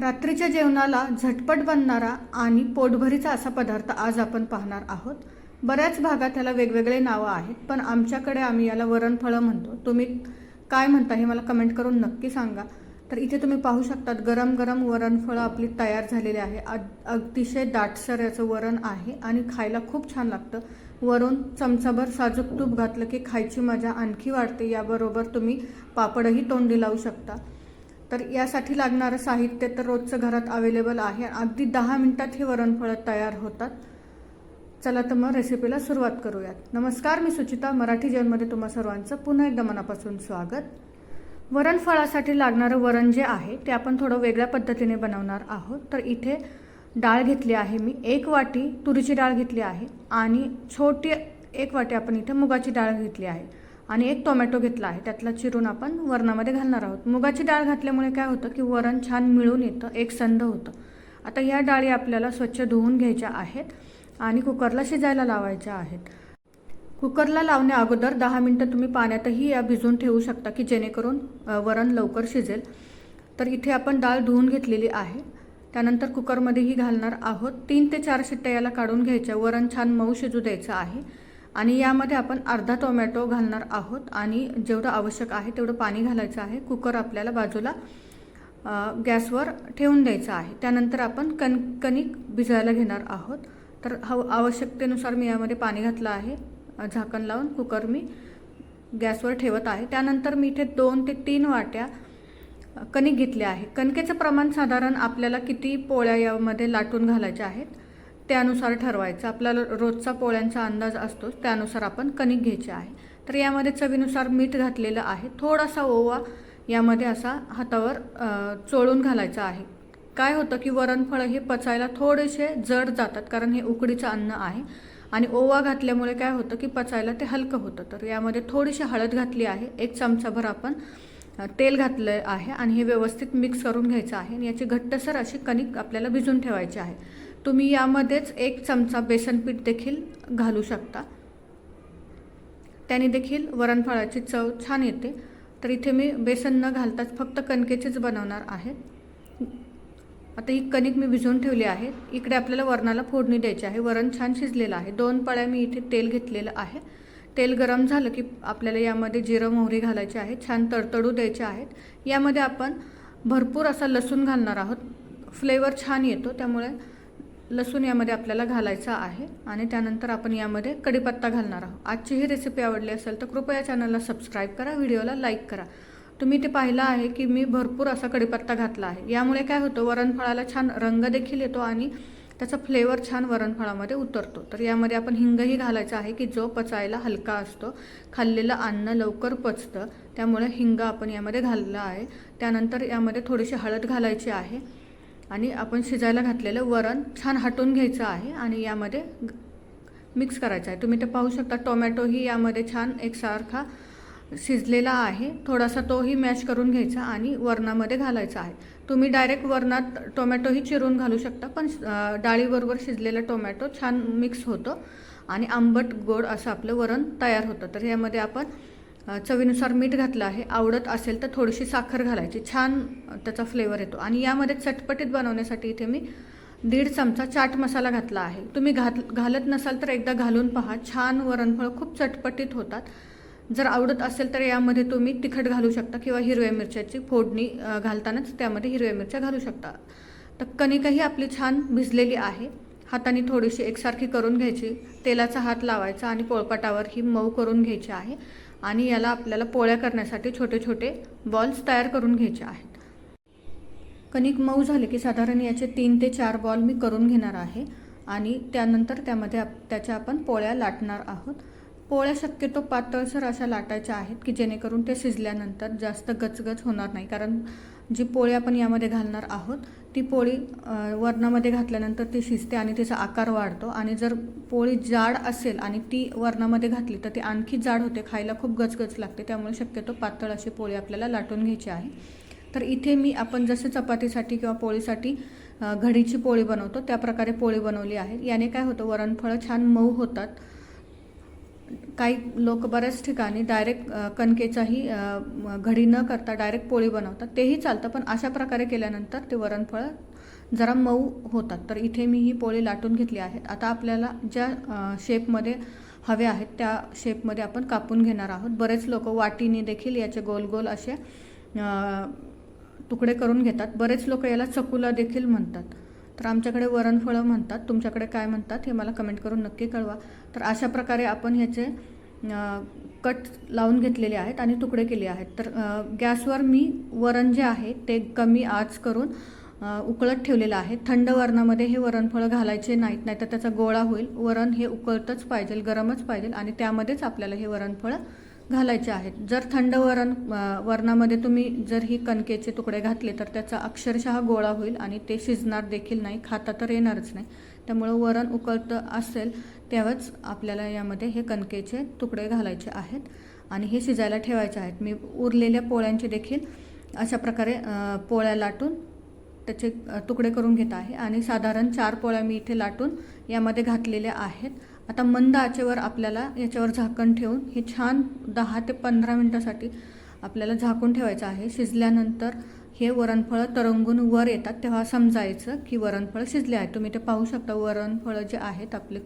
रात्रीच्या जेवणाला झटपट बनणारा आणि पोटभरीचा असा पदार्थ आज आपण पाहणार आहोत. बऱ्याच भागात याला वेगवेगळे नावं आहेत पण आमच्याकडे आम्ही याला वरणफळं म्हणतो. तुम्ही काय म्हणता हे मला कमेंट करून नक्की सांगा. तर इथे तुम्ही पाहू शकतात गरम गरम वरणफळं आपली तयार झालेली आहे. अग- अतिशय दाटसर याचं वरण आहे आणि खायला खूप छान लागतं. वरून चमचाभर साजूक तूप घातलं की खायची मजा आणखी वाढते. याबरोबर तुम्ही पापडही तोंडी लावू शकता. तर यासाठी लागणारं साहित्य तर रोजचं घरात अवेलेबल आहे. अगदी दहा मिनटात हे वरणफळं तयार होतात. चला तर मग रेसिपीला सुरुवात करूयात. नमस्कार मी सुचिता मराठी जेवणमध्ये तुम्हा सर्वांचं पुन्हा एकदा मनापासून स्वागत. वरणफळासाठी लागणारं वरण जे आहे ते आपण थोडं वेगळ्या पद्धतीने बनवणार आहोत. तर इथे डाळ घेतली आहे मी. एक वाटी तुरीची डाळ घेतली आहे. आणि छोटी एक वाटी आपण इथे मुगाची डाळ घेतली आहे. आणि एक टोमॅटो घेतला आहे. त्यातला चिरून आपण वरणामध्ये घालणार आहोत. मुगाची डाळ घातल्यामुळे काय होतं की वरण छान मिळून येतं एक संध होतं. आता या डाळी आपल्याला स्वच्छ धुवून घ्यायच्या आहेत आणि कुकरला शिजायला लावायच्या आहेत. कुकरला लावण्या अगोदर दहा मिनटं तुम्ही पाण्यातही या भिजवून ठेवू शकता की जेणेकरून वरण लवकर शिजेल. तर इथे आपण डाळ धुवून घेतलेली आहे. त्यानंतर कुकरमध्येही घालणार आहोत. तीन ते चार शिट्ट्या याला काढून घ्यायच्या. वरण छान मऊ शिजू द्यायचं आहे. आणि यामध्ये आपण अर्धा टोमॅटो घालणार आहोत आणि जेवढं आवश्यक आहे तेवढं पाणी घालायचं आहे. कुकर आपल्याला बाजूला गॅसवर ठेवून द्यायचं आहे. त्यानंतर आपण कण कणिक भिजायला घेणार आहोत. तर हव आवश्यकतेनुसार मी यामध्ये पाणी घातलं आहे. झाकण लावून कुकर मी गॅसवर ठेवत आहे. त्यानंतर मी इथे दोन ते तीन वाट्या कणिक घेतले आहे. कणकेचं प्रमाण साधारण आपल्याला किती पोळ्या यामध्ये लाटून घालायच्या आहेत? त्यानुसार ठरवायचं. आपल्याला रोजचा पोळ्यांचा अंदाज असतो त्यानुसार आपण कणिक घ्यायचे आहे. तर यामध्ये चवीनुसार मीठ घातलेलं आहे. थोडासा ओवा यामध्ये असा हातावर चोळून घालायचा आहे. काय होतं की वरणफळं हे पचायला थोडेसे जड जातात कारण हे उकडीचं अन्न आहे. आणि ओवा घातल्यामुळे काय होतं की पचायला ते हलकं होतं. तर यामध्ये थोडीशी हळद घातली आहे. एक चमचाभर आपण तेल घातलं आहे आणि हे व्यवस्थित मिक्स करून घ्यायचं आहे. आणि याची घट्टसर अशी कणिक आपल्याला भिजून ठेवायची आहे. तुम्ही यामध्येच एक चमचा बेसन पीठ देखील घालू शकता. त्याने देखील वरणफळाची चव छान येते. तर इथे मी बेसन न घालताच फक्त कणकेचेच बनवणार आहे. आता ही कणिक मी भिजवून ठेवली आहे. इकडे आपल्याला वरणाला फोडणी द्यायची आहे. वरण छान शिजलेलं आहे. दोन पळ्या मी इथे तेल घेतलेलं आहे. तेल गरम झालं की आपल्याला यामध्ये जिरं मोहरी घालायची आहे. छान तडतडू द्यायचे आहेत. यामध्ये आपण भरपूर असा लसूण घालणार आहोत. फ्लेवर छान येतो. त्यामुळे लसूण यामध्ये आपल्याला घालायचा आहे आणि त्यानंतर आपण यामध्ये कढीपत्ता घालणार आहोत. आजची ही रेसिपी आवडली असेल तर कृपया चॅनलला सबस्क्राईब करा व्हिडिओला लाईक करा. तुम्ही ते पाहिलं आहे की मी भरपूर असा कढीपत्ता घातला आहे. यामुळे काय होतं वरणफळाला छान रंग देखील येतो आणि त्याचा फ्लेवर छान वरणफळामध्ये उतरतो. तर यामध्ये आपण हिंगही घालायचा आहे की जो पचायला हलका असतो खाल्लेलं अन्न लवकर पचतं त्यामुळे हिंग आपण यामध्ये घाललं आहे. त्यानंतर यामध्ये थोडीशी हळद घालायची आहे. आणि आपण शिजायला घातलेलं वरण छान हटवून घ्यायचं आहे आणि यामध्ये मिक्स करायचं आहे. तुम्ही ते पाहू शकता टोमॅटोही यामध्ये छान एकसारखा शिजलेला आहे. थोडासा तोही मॅश करून घ्यायचा आणि वरणामध्ये घालायचा आहे. तुम्ही डायरेक्ट वरणात टोमॅटोही चिरून घालू शकता पण डाळीबरोबर शिजलेला टोमॅटो छान मिक्स होतो आणि आंबट गोड असं आपलं वरण तयार होतं. तर यामध्ये आपण चवीनुसार मीठ घातलं आहे आवडत असेल तर थोडीशी साखर घालायची. छान त्याचा फ्लेवर येतो. आणि यामध्ये चटपटीत बनवण्यासाठी इथे मी दीड चमचा चाट मसाला घातला आहे. तुम्ही घात घालत नसाल तर एकदा घालून पहा. छान वरणफळं खूप चटपटीत होतात. जर आवडत असेल तर यामध्ये तुम्ही तिखट घालू शकता किंवा हिरव्या मिरच्याची फोडणी घालतानाच त्यामध्ये हिरव्या मिरच्या घालू शकता. तर कणिकही आपली छान भिजलेली आहे. हाताने थोडीशी एकसारखी करून घ्यायची. तेलाचा हात लावायचा आणि पोळपाटावर ही मऊ करून घ्यायची आहे. आणि याला आपल्याला पोळ्या करण्यासाठी छोटे छोटे बॉल्स तयार करून घ्यायचे आहेत. कणिक मऊ झाले की साधारण याचे तीन ते चार बॉल मी करून घेणार आहे आणि त्यानंतर त्यामध्ये आप त्याच्या आपण पोळ्या लाटणार आहोत. पोळ्या शक्यतो पातळसर अशा लाटायच्या आहेत की जेणेकरून ते शिजल्यानंतर जास्त गचगच होणार नाही. कारण जी पोळी आपण यामध्ये घालणार आहोत ती पोळी वरणामध्ये घातल्यानंतर ती शिजते आणि तिचा आकार वाढतो. आणि जर पोळी जाड असेल आणि ती वरणामध्ये घातली तर ती आणखी जाड होते खायला खूप गचगच लागते. त्यामुळे शक्यतो पातळ अशी पोळी आपल्याला लाटून घ्यायची आहे. तर इथे मी आपण जसे चपातीसाठी किंवा पोळीसाठी घडीची पोळी बनवतो त्या प्रकारे पोळी बनवली आहे. याने काय होतं वरणफळं छान मऊ होतात. काही लोक बऱ्याच ठिकाणी डायरेक्ट कणकेचाही घडी न करता डायरेक्ट पोळी बनवतात. तेही चालतं पण अशा प्रकारे केल्यानंतर ते वरणफळं जरा मऊ होतात. तर इथे मी ही पोळी लाटून घेतली आहेत आता आपल्याला ज्या शेपमध्ये हवे आहेत त्या शेपमध्ये आपण कापून घेणार आहोत. बरेच लोक वाटीने देखील याचे गोल गोल असे तुकडे करून घेतात. बरेच लोक याला चकुला देखील म्हणतात. तर आमच्याकडे वरणफळं म्हणतात. तुमच्याकडे काय म्हणतात हे मला कमेंट करून नक्की कळवा. तर अशा प्रकारे आपण ह्याचे कट लावून घेतलेले आहेत आणि तुकडे केले आहेत. तर गॅसवर मी वरण जे आहे ते कमी आच करून उकळत ठेवलेलं आहे. थंड वरणामध्ये हे वरणफळं घालायचे नाहीत नाहीतर त्याचा गोळा होईल. वरण हे उकळतच पाहिजे गरमच पाहिजे आणि त्यामध्येच आपल्याला हे वरणफळं घालायचे आहेत. जर थंड वरण वरणामध्ये तुम्ही जर ही कणकेचे तुकडे घातले तर त्याचा अक्षरशः गोळा होईल आणि ते शिजणार देखील नाही खाता तर येणारच नाही. त्यामुळं वरण उकळतं असेल तेव्हाच आपल्याला यामध्ये हे कणकेचे तुकडे घालायचे आहेत आणि हे शिजायला ठेवायचे आहेत. मी उरलेल्या पोळ्यांचे देखील अशा प्रकारे पोळ्या लाटून त्याचे तुकडे करून घेत आहे आणि साधारण चार पोळ्या मी इथे लाटून यामध्ये घातलेल्या आहेत. आता मंद आचेवर आपल्याला याच्यावर झाकण ठेवून हे छान दहा ते पंधरा मिनटासाठी आपल्याला झाकून ठेवायचं आहे. शिजल्यानंतर हे वरणफळं तरंगून वर येतात तेव्हा समजायचं की वरणफळं शिजले आहे तुम्ही ते पाहू शकता वरणफळं जे आहेत आपले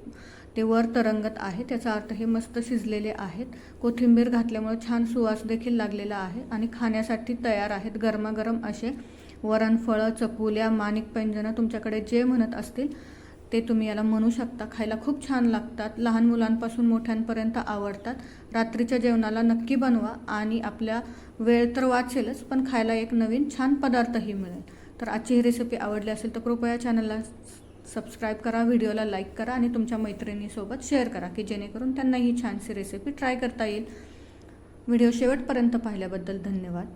ते वर तरंगत आहे. त्याचा अर्थ हे मस्त शिजलेले आहेत. कोथिंबीर घातल्यामुळे छान सुवास देखील लागलेला आहे आणि खाण्यासाठी तयार आहेत गरमागरम असे वरणफळं चकुल्या माणिक पैंजणं तुमच्याकडे जे म्हणत असतील ते तुम्ही याला म्हणू शकता. खायला खूप छान लागतात. लहान मुलांपासून मोठ्यांपर्यंत आवडतात. रात्रीच्या जेवणाला नक्की बनवा आणि आपल्या वेळ तर वाचेलच पण खायला एक नवीन छान पदार्थही मिळेल. तर आजची ही रेसिपी आवडली असेल तर कृपया चॅनलला सबस्क्राईब करा व्हिडिओला लाईक करा आणि तुमच्या मैत्रिणीसोबत शेअर करा की जेणेकरून त्यांना ही छानशी रेसिपी ट्राय करता येईल. व्हिडिओ शेवटपर्यंत पाहिल्याबद्दल धन्यवाद.